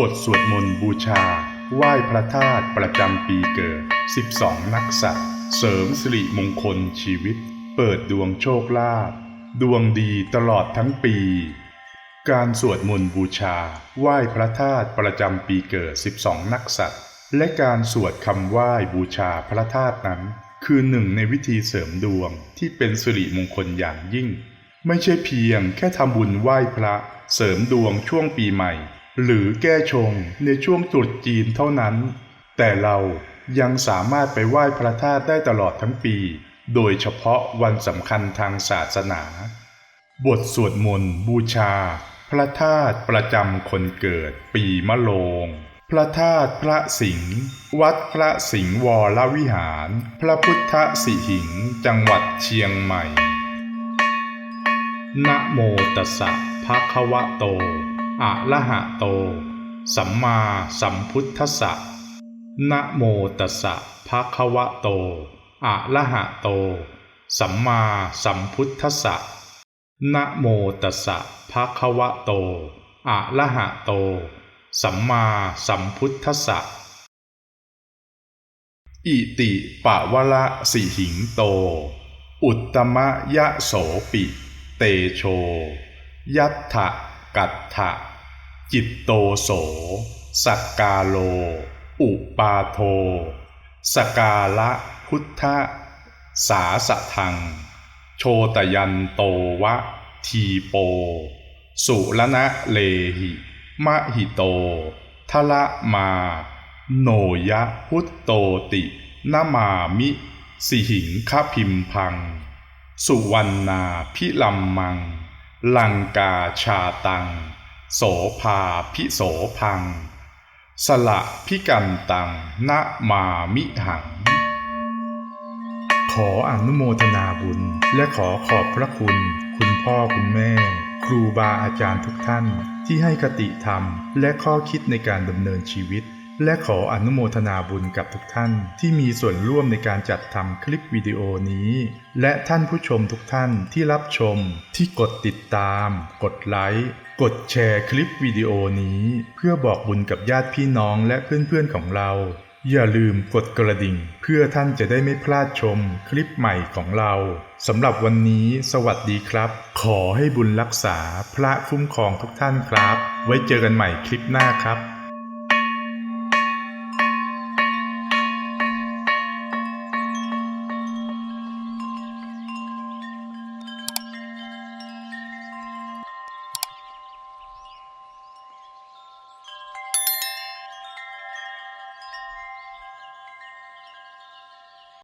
บทสวดมนต์บูชา ไหว้พระธาตุประจำปีเกิด 12 นักษัตร์เสริมสิริมงคลชีวิต เปิดดวงโชคลาภดวงดีตลอดทั้งปี การสวดมนต์บูชา ไหว้พระธาตุประจำปีเกิด 12 นักษัตร์และการสวดคำไหว้บูชาพระธาตุนั้น คือหนึ่งในวิธีเสริมดวงที่เป็นสิริมงคลอย่างยิ่ง ไม่ใช่เพียงแค่ทำบุญไหว้พระเสริมดวงช่วงปีใหม่ หรือแก้ชงในช่วงตรุษจีนเท่านั้น แต่เรายังสามารถไปไหว้พระธาตุได้ตลอดทั้งปี โดยเฉพาะวันสำคัญทางศาสนา บทสวดมนต์บูชา พระธาตุประจำคนเกิดปีมะโรงพระธาตุพระสิงห์วัดพระสิงห์วรวิหาร พระพุทธสิหิง จังหวัดเชียงใหม่ นะโมตัสสะภะคะวะโต อะระหะโต สัมมาสัมพุทธัสสะนะโมตัสสะภะคะวะโตอะระหะโต สัมมาสัมพุทธัสสะนะโมตัสสะภะคะวะโตอะระหะโต สัมมาสัมพุทธัสสะอิติปะวะละสิหิงโต อุตตมะยะโสปิ เตโช ยัตถะ กัตถะ จิตโตโส สักกาโล อุปาโท สกาละพุทธะสาสะทัง โชตยันโตวะ ทีโป สุรณะเลหิมะหิโตทละมา โนยะพุตโตตินามามิ สิหิงคพิมพัง สุวรรณาพิลัมมัง ลังกาชาตัง โสภาพิโสพัง สละพิกันตังนะมามิหัง ขออนุโมทนาบุญ และขอขอบพระคุณ คุณพ่อคุณแม่ ครูบาอาจารย์ทุกท่าน ที่ให้คติธรรม และข้อคิดในการดำเนินชีวิต และขออนุโมทนาบุญกับทุกท่านที่มีส่วนร่วมในการจัดทำคลิปวิดีโอนี้ และท่านผู้ชมทุกท่านที่รับชม ที่กดติดตาม กดไลค์ กดแชร์คลิปวิดีโอนี้ เพื่อบอกบุญกับญาติพี่น้องและเพื่อนๆของเรา อย่าลืมกดกระดิ่ง เพื่อท่านจะได้ไม่พลาดชมคลิปใหม่ของเราสำหรับวันนี้ สวัสดีครับ ขอให้บุญรักษาพระคุ้มครองทุกท่านครับ ไว้เจอกันใหม่คลิปหน้าครับ